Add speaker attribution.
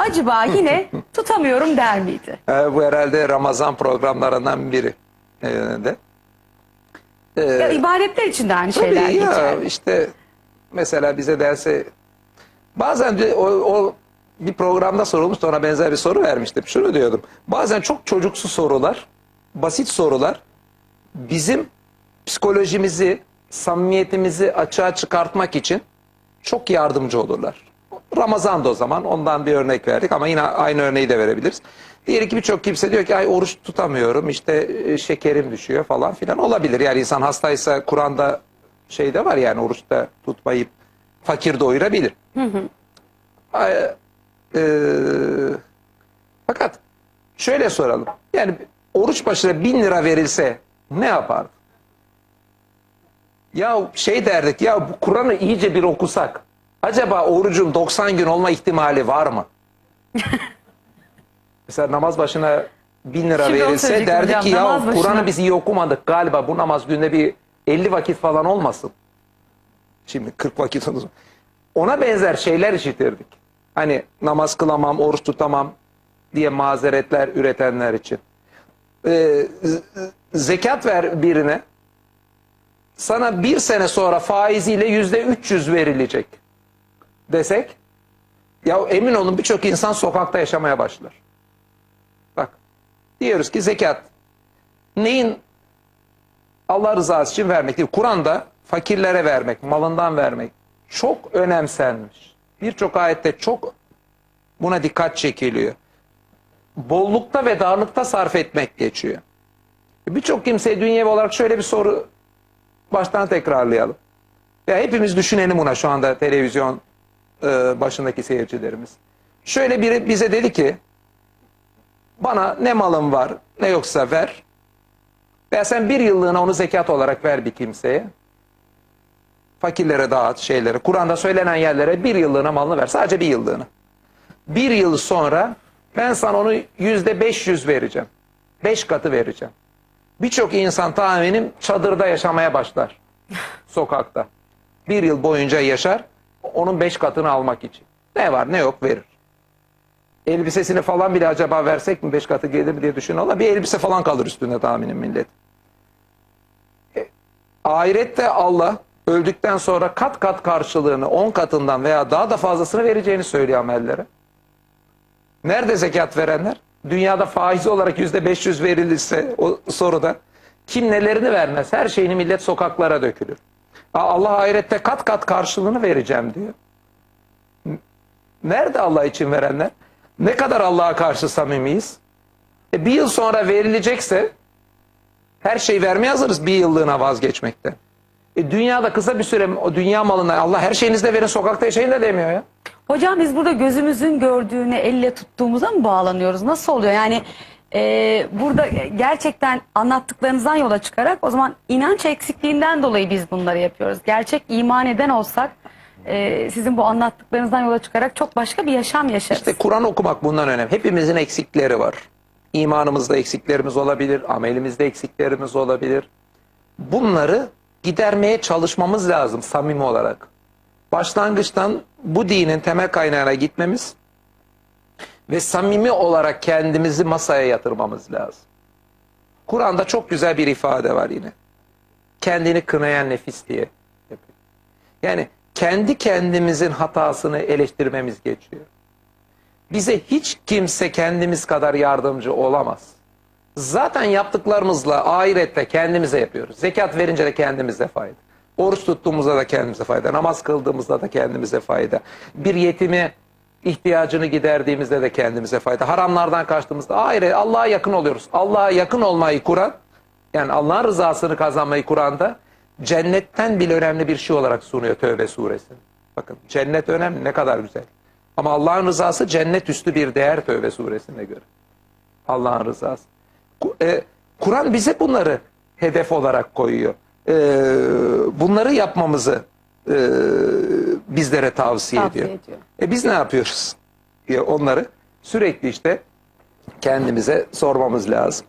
Speaker 1: acaba yine tutamıyorum der miydi?
Speaker 2: Ee, bu herhalde Ramazan programlarından biri ee, de. Ee,
Speaker 1: Ya ibadetler için de aynı
Speaker 2: tabii
Speaker 1: şeyler
Speaker 2: ya
Speaker 1: geçerli.
Speaker 2: işte mesela bize derse bazen de o, o bir programda sorulmuştu ona benzer bir soru vermiştim. Şunu diyordum. Bazen çok çocuksu sorular, basit sorular bizim psikolojimizi, samimiyetimizi açığa çıkartmak için çok yardımcı olurlar. Ramazan da o zaman ondan bir örnek verdik ama yine aynı örneği de verebiliriz. Diğer ki birçok kimse diyor ki ay oruç tutamıyorum işte e, şekerim düşüyor falan filan olabilir. Yani insan hastaysa Kur'an'da şey de var yani oruçta tutmayıp fakir doyurabilir. Ay, e, fakat şöyle soralım. Yani oruç başına bin lira verilse ne yapardın? Ya şey derdik ya Kur'an'ı iyice bir okusak. Acaba orucun 90 gün olma ihtimali var mı? Mesela namaz başına bin lira
Speaker 1: Şimdi
Speaker 2: verilse
Speaker 1: hocam,
Speaker 2: ki ya
Speaker 1: başına-
Speaker 2: Kur'an'ı biz iyi okumadık galiba bu namaz günde bir 50 vakit falan olmasın. Şimdi 40 vakit olsun. Ona benzer şeyler işitirdik. Hani namaz kılamam, oruç tutamam diye mazeretler üretenler için. Ee, zekat ver birine. Sana bir sene sonra faiziyle yüzde 300 verilecek desek ya emin olun birçok insan sokakta yaşamaya başlar. Bak diyoruz ki zekat neyin Allah rızası için vermek değil. Kur'an'da fakirlere vermek, malından vermek çok önemsenmiş. Birçok ayette çok buna dikkat çekiliyor. Bollukta ve darlıkta sarf etmek geçiyor. Birçok kimseye dünyevi olarak şöyle bir soru baştan tekrarlayalım. Ya hepimiz düşünelim buna şu anda televizyon e, başındaki seyircilerimiz. Şöyle biri bize dedi ki bana ne malım var ne yoksa ver. Veya sen bir yıllığına onu zekat olarak ver bir kimseye. Fakirlere dağıt şeylere. Kur'an'da söylenen yerlere bir yıllığına malını ver. Sadece bir yıllığına. Bir yıl sonra ben sana onu yüzde beş yüz vereceğim. Beş katı vereceğim. Birçok insan tahminim çadırda yaşamaya başlar. Sokakta. Bir yıl boyunca yaşar. Onun beş katını almak için. Ne var ne yok verir. Elbisesini falan bile acaba versek mi beş katı gelir mi diye düşünüyorlar. Bir elbise falan kalır üstünde tahminim millet. E, ahirette Allah öldükten sonra kat kat karşılığını on katından veya daha da fazlasını vereceğini söylüyor amellere. Nerede zekat verenler? Dünyada faiz olarak yüzde 500 verilirse o soruda kim nelerini vermez? Her şeyini millet sokaklara dökülür. Allah ahirette kat kat karşılığını vereceğim diyor. Nerede Allah için verenler? Ne kadar Allah'a karşı samimiyiz? E, bir yıl sonra verilecekse her şeyi vermeye hazırız bir yıllığına vazgeçmekten. E, dünyada kısa bir süre o dünya malına Allah her şeyinizde verin sokakta yaşayın da demiyor ya.
Speaker 1: Hocam biz burada gözümüzün gördüğüne elle tuttuğumuza mı bağlanıyoruz? Nasıl oluyor? Yani e, burada gerçekten anlattıklarınızdan yola çıkarak o zaman inanç eksikliğinden dolayı biz bunları yapıyoruz. Gerçek iman eden olsak e, sizin bu anlattıklarınızdan yola çıkarak çok başka bir yaşam yaşarız.
Speaker 2: İşte Kur'an okumak bundan önemli. Hepimizin eksikleri var. İmanımızda eksiklerimiz olabilir, amelimizde eksiklerimiz olabilir. Bunları gidermeye çalışmamız lazım samimi olarak. Başlangıçtan bu dinin temel kaynağına gitmemiz ve samimi olarak kendimizi masaya yatırmamız lazım. Kur'an'da çok güzel bir ifade var yine. Kendini kınayan nefis diye. Yani kendi kendimizin hatasını eleştirmemiz geçiyor. Bize hiç kimse kendimiz kadar yardımcı olamaz. Zaten yaptıklarımızla ahirette kendimize yapıyoruz. Zekat verince de kendimize fayda. Oruç tuttuğumuzda da kendimize fayda. Namaz kıldığımızda da kendimize fayda. Bir yetimi ihtiyacını giderdiğimizde de kendimize fayda. Haramlardan kaçtığımızda ayrı Allah'a yakın oluyoruz. Allah'a yakın olmayı Kur'an yani Allah'ın rızasını kazanmayı Kur'an'da cennetten bile önemli bir şey olarak sunuyor Tövbe suresi. Bakın cennet önemli ne kadar güzel. Ama Allah'ın rızası cennet üstü bir değer Tövbe suresine göre. Allah'ın rızası. E, Kur'an bize bunları hedef olarak koyuyor. E, bunları yapmamızı e, bizlere tavsiye,
Speaker 1: Tavsiye
Speaker 2: ediyor.
Speaker 1: ediyor.
Speaker 2: E biz ne yapıyoruz? diye onları sürekli işte kendimize sormamız lazım.